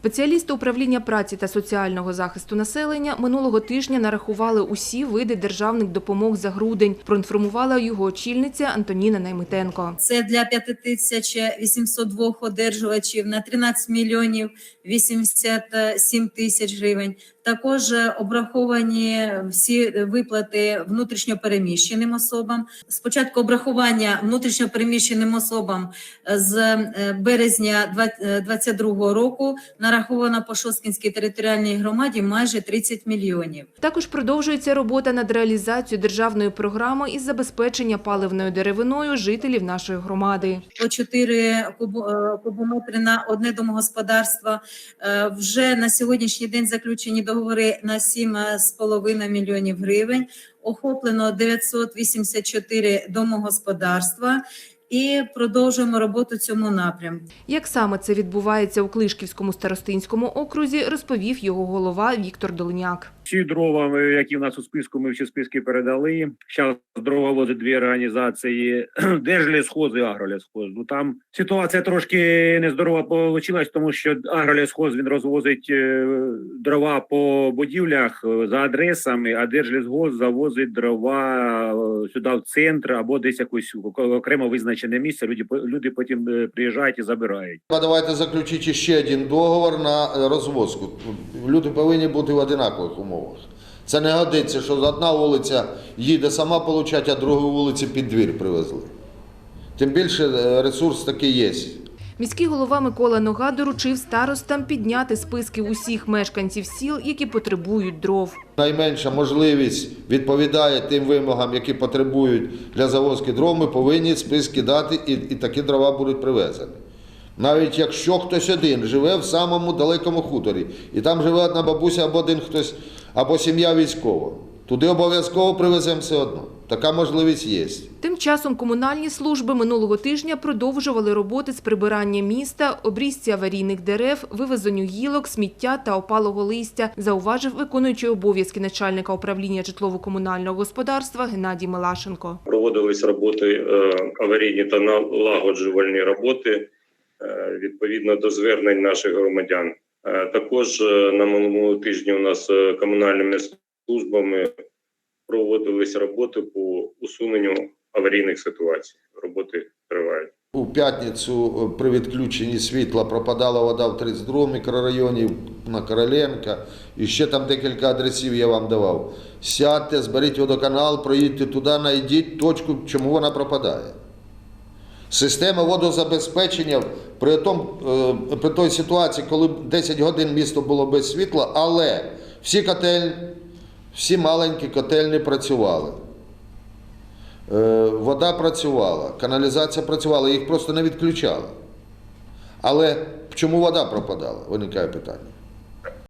Спеціалісти управління праці та соціального захисту населення минулого тижня нарахували усі види державних допомог за грудень. Проінформувала його очільниця Антоніна Наймитенко. Це для 5802 одержувачів на 13 мільйонів 87 тисяч гривень. Також е, обраховані всі виплати внутрішньопереміщеним особам. Спочатку обрахування внутрішньопереміщеним особам з е, березня 2022 року нараховано по Шосткінській територіальній громаді майже 30 мільйонів. Також продовжується робота над реалізацією державної програми із забезпечення паливною деревиною жителів нашої громади. по 4 кубу- е, кубометри на одне домогосподарство. Е, Вже на сьогоднішній день заключені договори на 7,5 мільйонів гривень. Охоплено 984 домогосподарства і продовжуємо роботу цьому напрямку. Як саме це відбувається у Клишківському старостинському окрузі, розповів його голова Віктор Долиняк. Всі дрова, які в нас у списку, ми всі списки передали. Зараз дрова возить дві організації: Держлісхоз і Агролісхоз. Ну там ситуація трошки нездорова вийшла, тому що Агролісхоз він розвозить е, дрова по будівлях е, за адресами, а Держлісхоз завозить дрова е, сюди в центр або десь якось окремо визначене місце. Люди люди потім е, приїжджають і забирають. Давайте заключити ще один договор на е, розвозку. Люди повинні бути в одинакових умовах. Це не годиться, що одна вулиця їде сама получати, а другу вулиці під двір привезли. Тим більше е, ресурс такий є. Міський голова Микола Нога доручив старостам підняти списки усіх мешканців сіл, які потребують дров. Найменша можливість відповідає тим вимогам, які потребують для завозки дров, ми повинні списки дати і, і такі дрова будуть привезені. Навіть якщо хтось один живе в самому далекому хуторі, і там живе одна бабуся або один хтось, або сім'я військова, туди обов'язково привеземо все одно. Така можливість є. Тим часом комунальні служби минулого тижня продовжували роботи з прибирання міста, обрізці аварійних дерев, вивезенню гілок, сміття та опалого листя, зауважив виконуючий обов'язки начальника управління житлово-комунального господарства Геннадій Милашенко. проводились роботи е, аварійні та налагоджувальні роботи е, відповідно до звернень наших громадян. Е, Також е, на минулому тижні у нас е, комунальними службами проводились роботи по усуненню аварійних ситуацій. Роботи тривають. У п'ятницю при відключенні світла пропадала вода в 32 мікрорайоні на Короленка. І ще там декілька адресів я вам давав. Сядьте, зберіть водоканал, проїдьте туди, знайдіть точку, чому вона пропадає. Система водозабезпечення при, тому, е, при той ситуації, коли 10 годин місто було без світла, але всі котельні, всі маленькі котельні працювали. Е, Вода працювала, каналізація працювала, їх просто не відключали. Але чому вода пропадала? Виникає питання.